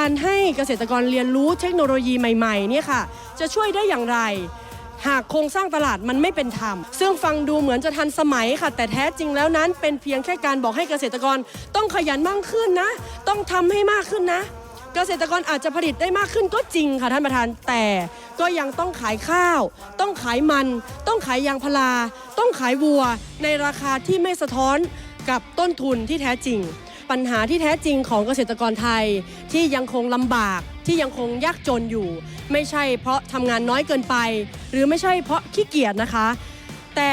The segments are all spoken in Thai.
การให้เกษตรกรเรียนรู้เทคโนโลยีใหม่ๆเนี่ยค่ะจะช่วยได้อย่างไร หากโครงสร้างตลาดมันไม่เป็นธรรม ซึ่งฟังดูเหมือนจะทันสมัยค่ะ แต่แท้จริงแล้วนั้นเป็นเพียงแค่การบอกให้เกษตรกรต้องขยันมากขึ้นนะ ต้องทำให้มากขึ้นนะ เกษตรกรอาจจะผลิตได้มากขึ้นก็จริงค่ะท่านประธานแต่ก็ยังต้องขายข้าว ต้องขายมัน ต้องขายยางพาราต้องขายวัว ในราคาที่ไม่สะท้อนกับต้นทุนที่แท้จริง ปัญหาที่แท้จริงของเกษตรกรไทยที่ยังคงลำบากที่ยังคงยากจนอยู่ ไม่ใช่เพราะทำงานน้อยเกินไป หรือไม่ใช่เพราะขี้เกียจนะคะ แต่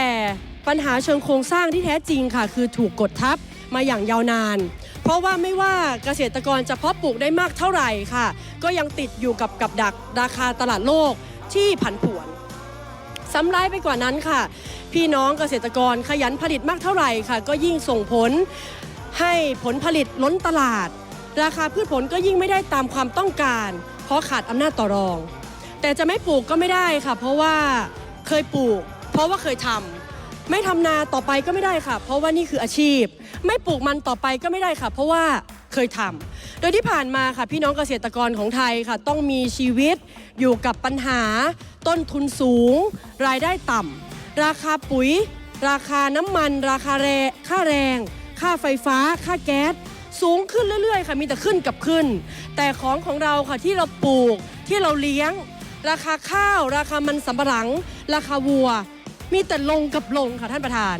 ปัญหาเชิงโครงสร้างที่แท้จริงค่ะ คือถูกกดทับมาอย่างยาวนาน เพราะว่าไม่ว่าเกษตรกรจะเพาะปลูกได้มากเท่าไหร่ค่ะ ก็ยังติดอยู่กับกับดักราคาตลาดโลกที่ผันผวนซ้ำร้ายไปกว่านั้นค่ะ พี่น้องเกษตรกรขยันผลิตมากเท่าไหร่ค่ะ ก็ยิ่งส่งผล ให้ผลผลิตล้นตลาด ราคาพืชผลก็ยิ่งไม่ได้ตามความต้องการ เพราะขาดอำนาจต่อรอง แต่จะไม่ปลูกก็ไม่ได้ค่ะ เพราะว่าเคยปลูก เพราะว่าเคยทำไม่ทำนาต่อไปก็ไม่ได้ค่ะ เพราะว่านี่คืออาชีพ ไม่ปลูกมันต่อไปก็ไม่ได้ค่ะ เพราะว่าเคยทำโดยที่ผ่านมาค่ะพี่น้องเกษตรกรของไทยค่ะ ต้องมีชีวิตอยู่กับปัญหา ต้นทุนสูง รายได้ต่ำราคาปุ๋ย ราคาน้ำมัน ราคาแรงค่าแรง ค่าไฟฟ้า ค่าแก๊สสูงขึ้นเรื่อยๆ ค่ะมีแต่ขึ้นกับขึ้น แต่ของของเราค่ะที่เราปลูกที่เราเลี้ยง ราคาข้าว ราคามันสำปะหลัง ราคาวัว มีแต่ลงกับลงค่ะท่านประธาน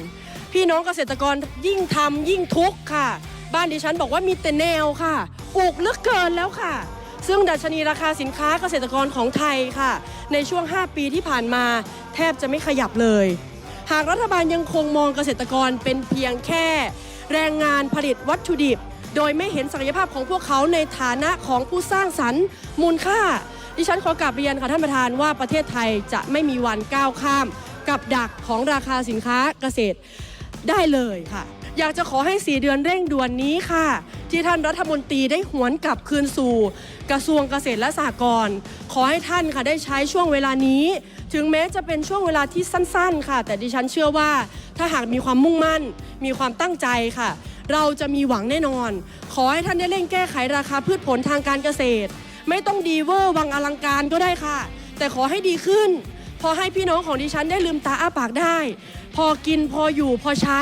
พี่น้องเกษตรกรยิ่งทำยิ่งทุกข์ค่ะ บ้านดิฉันบอกว่ามีแต่แนวค่ะปลูกเหลือกเกินแล้วค่ะ ซึ่งดัชนีราคาสินค้าเกษตรกรของไทยค่ะ ในช่วง 5 ปีที่ผ่านมา แทบจะไม่ขยับเลย หากรัฐบาลยังคงมองเกษตรกรเป็นเพียงแค่ แรงงานผลิตวัตถุดิบ โดยไม่เห็นศักยภาพของพวกเขาในฐานะของผู้สร้างสรรค์มูลค่า ดิฉันขอกลับเรียนค่ะท่านประธานว่าประเทศไทยจะไม่มีวันก้าวข้าม กับดักของราคาสินค้าเกษตรได้เลยค่ะ อยากจะขอให้ 4 เดือนเร่งด่วนนี้ค่ะ ที่ท่านรัฐมนตรีได้หวนกลับคืนสู่ กระทรวงเกษตรและสหกรณ์ขอให้ท่านค่ะได้ใช้ช่วงเวลานี้ ถึงแม้จะเป็นช่วงเวลาที่สั้นๆ ค่ะ แต่ดิฉันเชื่อว่า ถ้าหากมีความมุ่งมั่น มีความตั้งใจค่ะ เราจะมีหวังแน่นอน ขอให้ท่านได้เร่งแก้ไขราคาพืชผลทางการเกษตร ไม่ต้องดีเวอร์วังอลังการก็ได้ค่ะ แต่ขอให้ดีขึ้นพอให้พี่น้องของดิฉันได้ลืมตาอ้าปากได้ พอกินพออยู่พอใช้